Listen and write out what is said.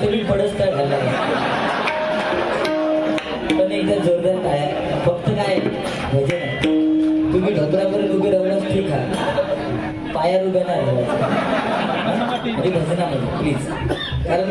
तुम्ही पडस काय झाला पण एकदा जोरदार काय? फक्त काय? भजन तुम्ही ढोकरावर उभे राहूनच ठीक आहात पायावर उभ्या नाही राहायचं भजनामध्ये प्लीज कारण